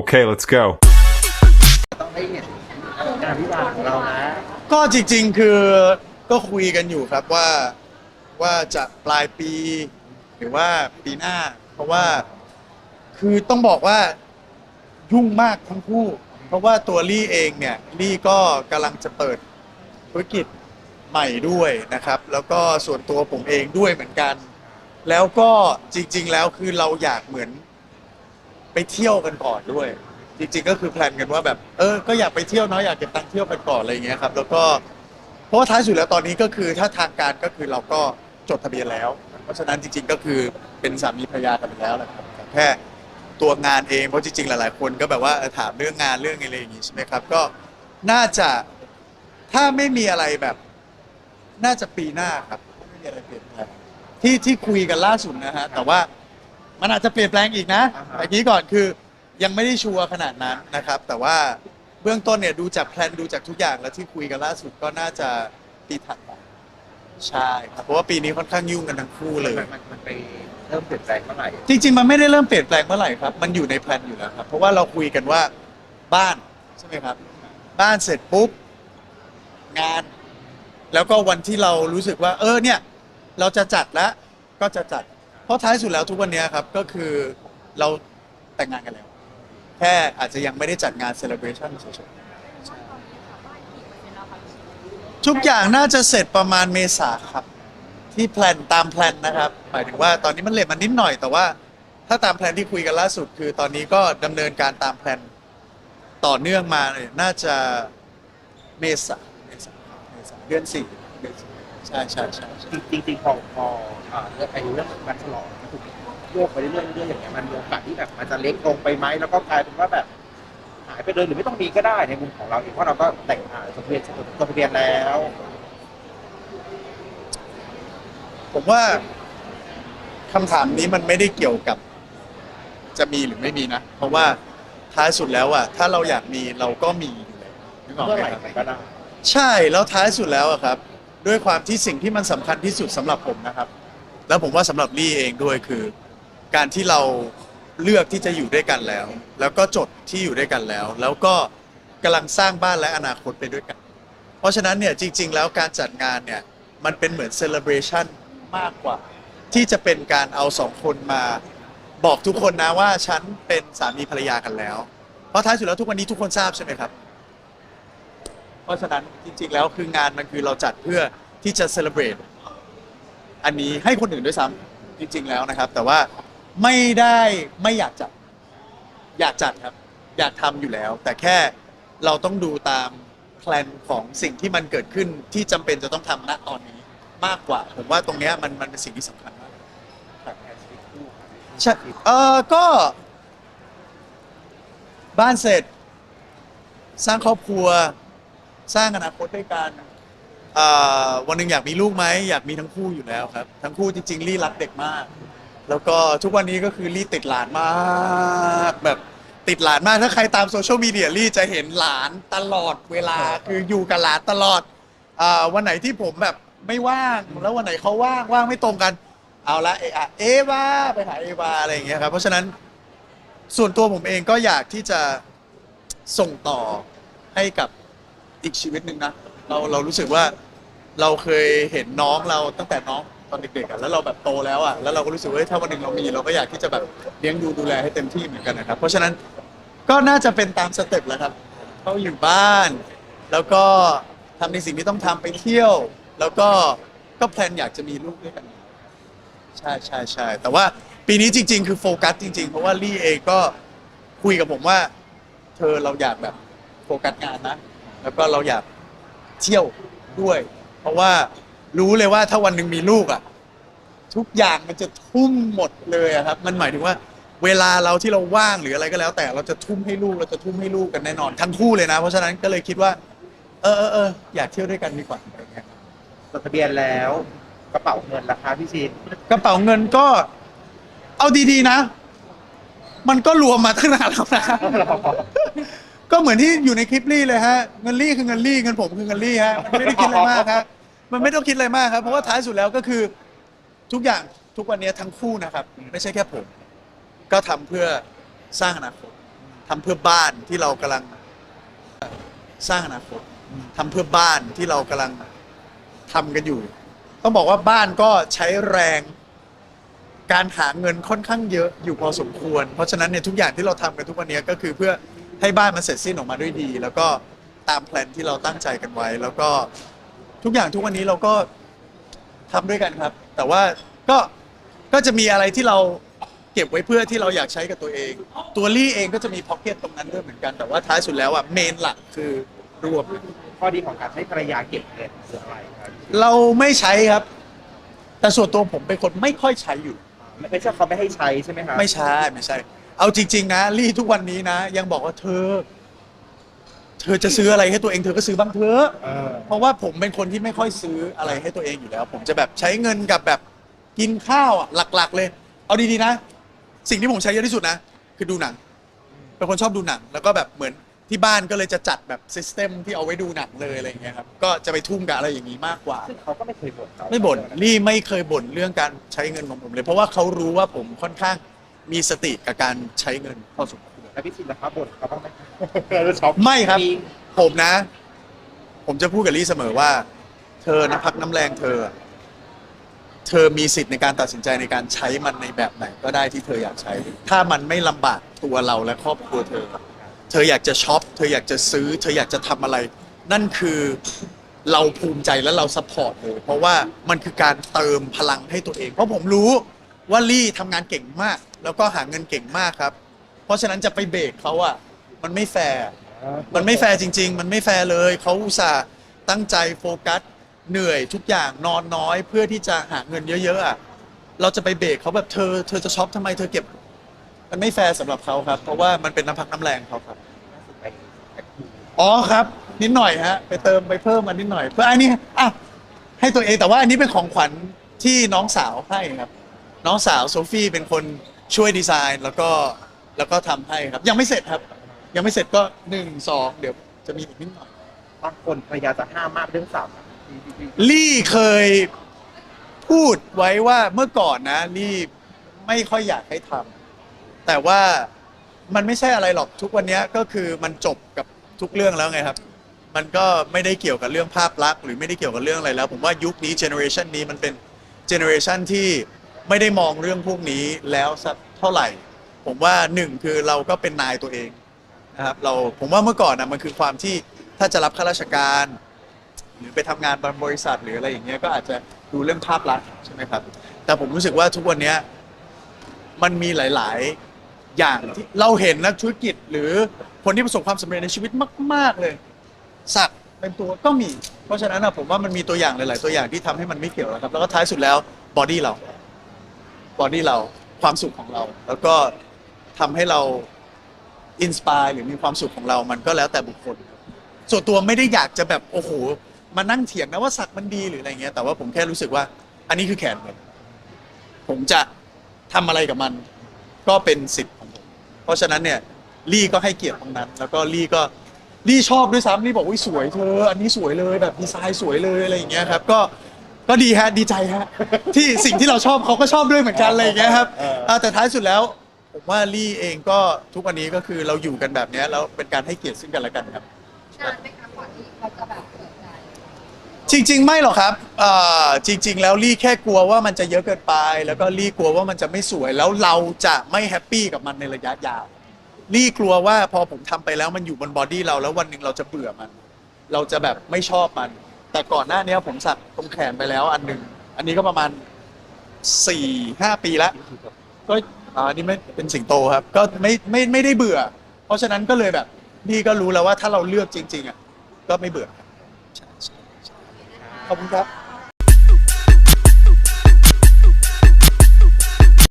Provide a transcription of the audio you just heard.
Okay, let's go. ต้องได้เห็นการวิวาห์ของเรานะก็จริง ๆ คือก็คุยกันอยู่ครับว่าว่าจะปลายปี หรือว่าปีหน้า เพราะว่าคือต้องบอกว่ายุ่งมากทั้งคู่ เพราะว่าตัวลี่เองเนี่ยลี่ก็กำลังจะเปิดธุรกิจใหม่ด้วยนะครับ แล้วก็ส่วนตัวผมเองด้วยเหมือนกัน แล้วก็จริง ๆ แล้วคือเราอยากเหมือน ไปเที่ยวกันก่อนด้วย จริงๆก็คือแพลนกันว่าแบบเออก็อยากไปเที่ยวเนาะอยากเก็บตังค์เที่ยวกันก่อนอะไรอย่างเงี้ยครับแล้วก็เพราะว่าท้ายสุดแล้วตอนนี้ก็คือถ้าทางการก็คือเราก็จดทะเบียนแล้ว เพราะฉะนั้นจริง ๆก็คือเป็นสามีภรรยากันไปแล้วแหละครับแต่แค่ตัวงานเองเพราะจริงๆหลายๆคนก็แบบว่าเออถามเรื่องงานเรื่องอะไรอย่างงี้ใช่ไหมครับก็น่าจะถ้าไม่มีอะไรแบบ น่าจะปีหน้าครับไม่มีอะไรเปลี่ยนแปลงที่ที่คุยกันล่าสุดนะฮะแต่ว่า มันอาจจะเปลี่ยนแปลงอีกนะอ่าฮะเมื่อกี้ก่อนคือยังไม่ได้ชัวร์ขนาดนั้นนะครับ แต่ว่าเบื้องต้นเนี่ยดูจากแพลนดูจากทุกอย่างแล้วที่คุยกันล่าสุดก็น่าจะปีถัดไปใช่ครับเพราะว่าปีนี้ค่อนข้างยุ่งกันทั้งคู่เลย มันมันไปเริ่มเปลี่ยนแปลงเมื่อไหร่จริง ๆ มันไม่ได้เริ่มเปลี่ยนแปลงเมื่อไหร่ครับ มันอยู่ในแพลนอยู่แล้วครับ เพราะว่าเราคุยกันว่าบ้านใช่ไหมครับ บ้านเสร็จปุ๊บงาน แล้วก็วันที่เรารู้สึกว่า เออเนี่ย เราจะจัดแล้วก็จะจัด เพราะท้ายสุดแล้วทุกวันเนี้ยครับก็คือเราแต่งงานกันแล้ว แค่อาจจะยังไม่ได้จัดงานเซเลบริชันเฉยๆทุกอย่างน่าจะเสร็จประมาณเมษาครับ ที่แพลนตามแพลนนะครับหมายถึงว่าตอนนี้มันเลทมันนิดหน่อยแต่ว่า ถ้าตามแพลนที่คุยกันล่าสุด คือตอนนี้ก็ดำเนินการตามแพลนต่อเนื่องมาเนี่ยน่าจะเมษาเมษาเมษาเดือนสี่เดือนสี่ ช่ใช่ใช่ใช่จริงๆจริงๆพอพออ่าเรื่องไอ้เรื่องการฉลองมันถูกโยกไปเรื่อยๆเรื่อยๆอย่างเงี้ยมันมีโอกาสที่แบบมันจะเล็กลงไปไหมแล้วก็กลายเป็นว่าแบบหายไปเลยหรือไม่ต้องมีก็ได้ในมุมของเราเองเพราะเราก็แต่งงานจดทะเบียนจดทะเบียนแล้ว ผมว่าคำถามนี้มันไม่ได้เกี่ยวกับ จะมีหรือไม่มีนะ เพราะว่าท้ายสุดแล้วอะถ้าเราอยากมีเราก็มีอยู่แล้วนึกออกเมื่อไหไหมร่ครับ ก็ได้ ใช่แล้วท้ายสุดแล้วอะครับ ด้วยความที่สิ่งที่มันสำคัญที่สุดสำหรับผมนะครับ แล้วผมว่าสำหรับลี่เองด้วยคือ การที่เราเลือกที่จะอยู่ด้วยกันแล้ว แล้วก็จดที่อยู่ด้วยกันแล้ว แล้วก็กำลังสร้างบ้านและอนาคตไปด้วยกัน เพราะฉะนั้นเนี่ยจริง ๆ แล้วการจัดงานเนี่ยมันเป็นเหมือนเซเลบรชันมากกว่า ที่จะเป็นการเอาสองคนมาบอกทุกคนนะว่าฉันเป็นสามีภรรยากันแล้ว เพราะท้ายสุดแล้วทุกวันนี้ทุกคนทราบใช่ไหมครับ เพราะฉะนั้นจริงๆแล้วคืองานมันคือเราจัดเพื่อที่จะเซเลบรตอันนี้ให้คนอื่นด้วยซ้ำจริง ๆแล้วนะครับ แต่ว่าไม่ได้ไม่อยากจัด อยากจัดครับ อยากทำอยู่แล้ว แต่แค่เราต้องดูตามแพลนของสิ่งที่มันเกิดขึ้นที่จำเป็นจะต้องทำณตอนนี้มากกว่า ผมว่าตรงเนี้ยมันมันเป็นสิ่งที่สำคัญมากแบบแอนชีวิตคู่ใช่เออก็ บ้านเสร็จ สร้างครอบครัว สร้างอนาคตด้วยกันอ่าวันหนึ่งอยากมีลูกไหมอยากมีทั้งคู่อยู่แล้วครับ ทั้งคู่จริงๆลี่รักเด็กมาก แล้วก็ทุกวันนี้ก็คือลี่ติดหลานมากแบบติดหลานมากถ้าใครตามโซเชียลมีเดียลี่จะเห็นหลานตลอดเวลาคืออยู่กับหลานตลอดอ่าวันไหนที่ผมแบบไม่ว่างแล้ววันไหนเขาว่างว่างไม่ตรงกัน เอาละเอะอะเอวาไปหาเอวาอะไรอย่างเงี้ยครับเพราะฉะนั้นส่วนตัวผมเองก็อยากที่จะส่งต่อให้กับ อีกชีวิตหนึ่งนะเราเรารู้สึกว่าเราเคยเห็นน้องเราตั้งแต่น้องตอนเด็กๆอะแล้วเราแบบโตแล้วอะแล้วเราก็รู้สึกว่าเฮ้ยถ้าวันหนึ่งเรามีเราก็อยากที่จะแบบเลี้ยงดูดูแลให้เต็มที่เหมือนกันนะครับ เพราะฉะนั้นก็น่าจะเป็นตามสเต็ปแหล้วครับเขาอยู่บ้าน แล้วก็ทำในสิ่งที่ต้องทำไปเที่ยว แล้วก็ก็แพลนอยากจะมีลูกด้วยกัน ใช่ใช่ใช่แต่ว่าปีนี้จริง ๆ คือโฟกัสจริง ๆ เพราะว่าลี่เองก็คุยกับผมว่า เธอเราอยากแบบโฟกัสงานนะ แล้วก็เราอยากเที่ยวด้วย เพราะว่ารู้เลยว่าถ้าวันหนึ่งมีลูกอะ ทุกอย่างมันจะทุ่มหมดเลยอะครับ มันหมายถึงว่า เวลาเราที่เราว่างหรืออะไรก็แล้ว แต่เราจะทุ่มให้ลูกเราจะทุ่มให้ลูกกันแน่นอนทั้งคู่เลยนะ เพราะฉะนั้นก็เลยคิดว่า เออเออเอออยากเที่ยวด้วยกันดีกว่าอะไรเงี้ย จดทะเบียนแล้วกระเป๋าเงินราคาพี่ชินกระเป๋าเงินก็ เอาดีๆนะ มันก็รวมมาตั้งนานแล้วนะ ก็เหมือนที่อยู่ในคลิปลี่เลยฮะเงินลี่คือเงินลี่เงินผมคือเงินลี่ฮะมันไม่ได้คิดอะไรมากครับมันไม่ต้องคิดอะไรมากครับ เพราะว่าท้ายสุดแล้วก็คือทุกอย่างทุกวันนี้ทั้งคู่นะครับ ไม่ใช่แค่ผม ก็ทำเพื่อสร้างอนาคตทำเพื่อบ้านที่เรากำลัง สร้างอนาคตทำเพื่อบ้านที่เรากำลังทำกันอยู่ ต้องบอกว่าบ้านก็ใช้แรง การหาเงินค่อนข้างเยอะอยู่พอสมควร เพราะฉะนั้นเนี่ยทุกอย่างที่เราทำกันทุกวันนี้ก็คือเพื่อ ให้บ้านมันเสร็จสิ้นออกมาด้วยดี แล้วก็ตามแพลนที่เราตั้งใจกันไว้ แล้วก็ทุกอย่างทุกวันนี้เราก็ทำด้วยกันครับ แต่ว่าก็ก็จะมีอะไรที่เราเก็บไว้เพื่อที่เราอยากใช้กับตัวเอง ตัวลี่เองก็จะมีพ็อกเก็ตตรงนั้นด้วยเหมือนกันแต่ว่าท้ายสุดแล้วอะเมนหลักคือรวม ข้อดีของการให้ภรรยาเก็บเงินคืออะไรครับเราไม่ใช้ครับ แต่ส่วนตัวผมเป็นคนไม่ค่อยใช้อยู่ ไม่ใช่เขาไม่ให้ใช้ใช่ไหมครับไม่ใช่ไม่ใช่ เอาจริง ๆ นะลี่ทุกวันนี้นะ ยังบอกว่าเธอ เธอจะซื้ออะไรให้ตัวเองเธอก็ซื้อบ้างเถอะเออ เพราะว่าผมเป็นคนที่ไม่ค่อยซื้ออะไรให้ตัวเองอยู่แล้ว ผมจะแบบใช้เงินกับแบบกินข้าวอะหลัก ๆ เลย เอาดีๆนะ สิ่งที่ผมใช้เยอะที่สุดนะ คือดูหนัง เป็นคนชอบดูหนัง แล้วก็แบบเหมือนที่บ้านก็เลยจะจัดแบบซิสเต็มที่เอาไว้ดูหนังเลยอะไรอย่างเงี้ยครับก็จะไปทุ่มกับอะไรอย่างนี้มากกว่า ซึ่งเขาก็ไม่เคยบ่นเราไม่บ่นลี่ไม่เคยบ่นเรื่องการใช้เงินของผมเลย เพราะว่าเขารู้ว่าผมค่อนข้าง มีสติกับการใช้เงินพอสมควรแล้วพี่ชินนะครับบ่นเขาบ้างไหมเราช็อปไม่ครับ มีผมนะ ผมจะพูดกับลี่เสมอว่า เธอนะพักน้ำแรงเธอ เธอมีสิทธิ์ในการตัดสินใจในการใช้มันในแบบไหนก็ได้ที่เธออยากใช้ ถ้ามันไม่ลำบากตัวเราและครอบครัวเธอ เธออยากจะช็อป เธออยากจะซื้อ เธออยากจะทำอะไร นั่นคือเราภูมิใจและเราซัพพอร์ตเลยเพราะว่ามันคือการเติมพลังให้ตัวเอง เพราะผมรู้ ว่าลี่ทำงานเก่งมาก แล้วก็หาเงินเก่งมากครับ เพราะฉะนั้นจะไปเบรกเขาอะมันไม่แฟร์ มันไม่แฟร์จริง ๆ มันไม่แฟร์เลย เขาอุตส่าห์ตั้งใจโฟกัส เหนื่อยทุกอย่างนอนน้อยเพื่อที่จะหาเงินเยอะๆอะเราจะไปเบรกเขาแบบเธอ เธอจะช็อปทำไมเธอเก็บ มันไม่แฟร์สำหรับเขาครับ เพราะว่ามันเป็นน้ำพักน้ำแรงเขาครับ อ๋อครับ นิดหน่อยฮะ ไปเติมไปเพิ่มมานิดหน่อย เพื่ออันนี้อะให้ตัวเองแต่ว่าอันนี้เป็นของขวัญที่น้องสาวให้ครับ น้องสาวโซฟี่เป็นคนช่วยดีไซน์แล้วก็แล้วก็ทำให้ครับ ยังไม่เสร็จครับ ยังไม่เสร็จก็หนึ่งสองเดี๋ยวจะมีอีกนิดหน่อย บางคนภรรยาจะห้ามมากเรื่องสับลี่เคยพูดไว้ว่าเมื่อก่อนนะลี่ไม่ค่อยอยากให้ทำแต่ว่ามันไม่ใช่อะไรหรอกทุกวันนี้ก็คือมันจบกับทุกเรื่องแล้วไงครับ มันก็ไม่ได้เกี่ยวกับเรื่องภาพลักษณ์หรือไม่ได้เกี่ยวกับเรื่องอะไรแล้ว ผมว่ายุคนี้เจเนอเรชันนี้มันเป็นเจเนอเรชันที่ ไม่ได้มองเรื่องพวกนี้แล้วสักเท่าไหร่ ผมว่าหนึ่งคือเราก็เป็นนายตัวเองนะครับเราผมว่าเมื่อก่อนนะมันคือความที่ถ้าจะรับข้าราชการ หรือไปทำงานบริษัทหรืออะไรอย่างเงี้ยก็อาจจะดูเรื่องภาพลักษณ์ใช่ไหมครับ แต่ผมรู้สึกว่าทุกวันเนี้ยมันมีหลาย ๆ อย่างที่เราเห็นนักธุรกิจ หรือคนที่ประสบความสำเร็จในชีวิตมาก ๆเลย สักเป็นตัวก็มี เพราะฉะนั้นนะผมว่ามันมีตัวอย่างหลาย ๆ ตัวอย่างที่ทำให้มันไม่เกี่ยวแล้วครับ แล้วก็ท้ายสุดแล้วบอดี้เรา บอดี้เราความสุขของเรา แล้วก็ทำให้เราอินสปายหรือมีความสุขของเรามันก็แล้วแต่บุคคล ส่วนตัวไม่ได้อยากจะแบบโอ้โหมานั่งเถียงนะว่าสักมันดีหรืออะไรเงี้ยแต่ว่าผมแค่รู้สึกว่า อันนี้คือแขนผมผมจะทำอะไรกับมัน ก็เป็นสิทธิ์ของผม เพราะฉะนั้นเนี่ยลี่ก็ให้เกียรติตรงนั้น แล้วก็ลี่ก็ลี่ชอบด้วยซ้ำลี่บอกว่าสวยเธอ อันนี้สวยเลยแบบดีไซน์สวยเลยอะไรอย่างเงี้ยครับก็ ก็ดีฮะดีใจฮะที่สิ่งที่เราชอบเขาก็ชอบด้วยเหมือนกันอะไรอย่างเงี้ยครับเอออ่าแต่ท้ายสุดแล้วผมว่าลี่เองก็ทุกวันนี้ก็คือเราอยู่กันแบบเนี้ยแล้วเป็นการให้เกียรติซึ่งกันและกันครับ นานไหมคะก่อนที่เขาจะแบบเปิดใจจริง ๆ ไม่หรอกครับเอ่อจริง ๆ แล้วลี่แค่กลัวว่ามันจะเยอะเกินไป แล้วก็ลี่กลัวว่ามันจะไม่สวย แล้วเราจะไม่แฮปปี้กับมันในระยะยาว ลี่กลัวว่าพอผมทำไปแล้วมันอยู่บนบอดี้เราแล้ววันหนึ่งเราจะเบื่อมัน เราจะแบบไม่ชอบมัน แต่ก่อนหน้านี้ผมสักตรงแขนไปแล้วอันหนึ่งอันนี้ก็ประมาณสี่ห้าปีแล้วก็อ่าอันนี้ไม่เป็นสิงโตครับ ก็ไม่ไม่ไม่ได้เบื่อ เพราะฉะนั้นก็เลยแบบนี่ก็รู้แล้วว่าถ้าเราเลือกจริง ๆอะก็ไม่เบื่อครับใช่ใช่ใช่ขอบคุณครับ